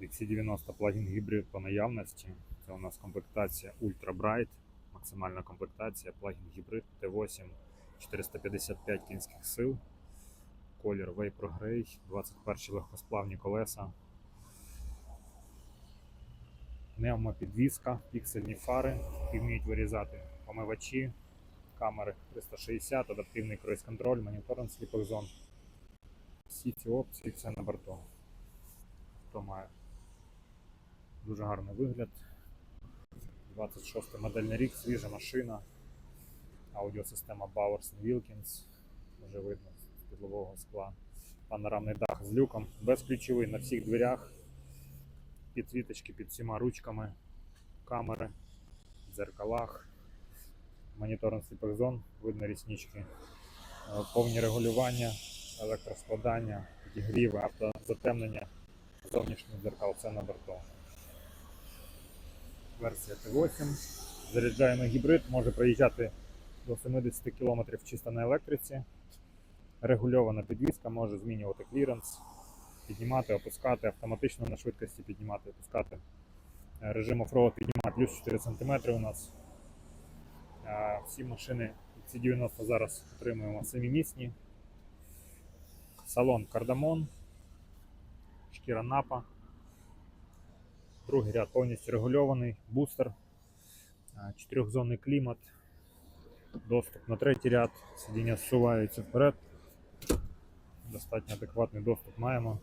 XC90 плагін гібрид по наявності. Це у нас комплектація Ultra Bright, максимальна комплектація, плагін гібрид T8 455 кінських сил, колір Vapor Grey, 21 легкосплавні колеса, пневмопідвізка, піксельні фари, які вміють вирізати помивачі, камери 360, адаптивний круїз-контроль, моніторинг сліпих зон. Всі ці опції все на борту. Хто має дуже гарний вигляд. 26 модельний рік, свіжа машина. Аудіосистема Bowers Wilkins. Вже видно з підлового скла. Панорамний дах з люком, безключовий на всіх дверях. Підсвіточки під всіма ручками, камери, дзеркалах, моніторинг сліпих зон, видно ріснички, Е, повні регулювання, електроскладання, підігріви, автозатемнення, зовнішніх дзеркал, все на борту. Версія Т8. Заряджаємо гібрид, може проїжджати до 70 км чисто на електриці. Регульована підвізка, може змінювати кліренс, піднімати, опускати, автоматично на швидкості піднімати, опускати. Е, Режим оффроуд піднімати плюс 4 см у нас. Е, Всі машини XC90 зараз отримуємо самімісні. Салон кардамон, шкіра напа. Другий ряд повністю регульований, бустер, е, чотирьохзонний клімат, доступ на третій ряд, сидіння зсуваються вперед. Достатньо адекватний доступ маємо.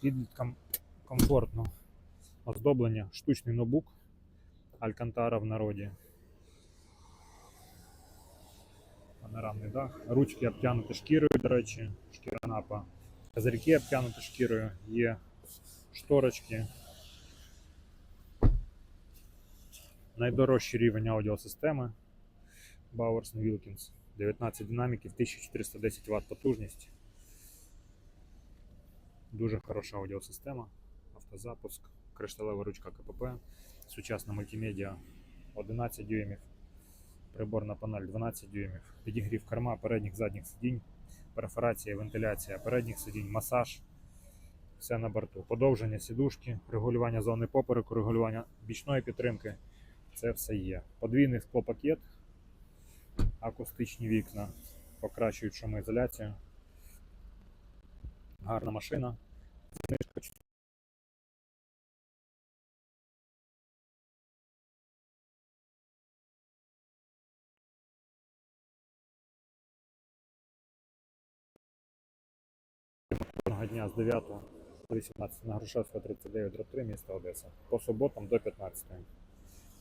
Підліткам комфортно. Оздоблення, штучний ноутбук, Алькантара в народі. Панорамний дах. Ручки обтянуті шкірою, до речі, шкіра напа. Козирки обтянуті шкірою, є шторочки. Найдорожчий рівень аудіосистеми Bowers Wilkins. 19 динаміків, 1410 Вт потужність. Дуже хороша аудіосистема, автозапуск, кришталева ручка КПП, сучасна мультимедіа 11 дюймів, приборна панель 12 дюймів, підігрів керма передніх задніх сидінь, перфорація, вентиляція передніх сидінь, масаж. Все на борту. Подовження сідушки, регулювання зони попереку, регулювання бічної підтримки. Це все є. Подвійний склопакет, акустичні вікна, покращують шумоізоляцію. Гарна машина. Знижка дня з 9 до 18 на Грушевського 39 дроб 3 міста Одеса. По суботам до 15.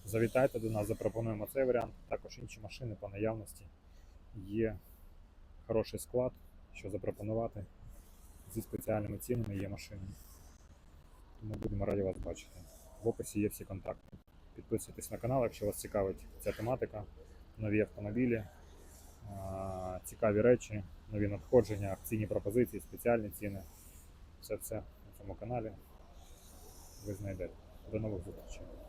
Завітайте до нас, запропонуємо цей варіант. Також інші машини по наявності. Є хороший склад, що запропонувати. Зі спеціальними цінами є машини. Тому будемо раді вас бачити. В описі є всі контакти. Підписуйтесь на канал, якщо вас цікавить ця тематика, нові автомобілі, цікаві речі, нові надходження, акційні пропозиції, спеціальні ціни. Все це на цьому каналі ви знайдете. До нових зустрічей.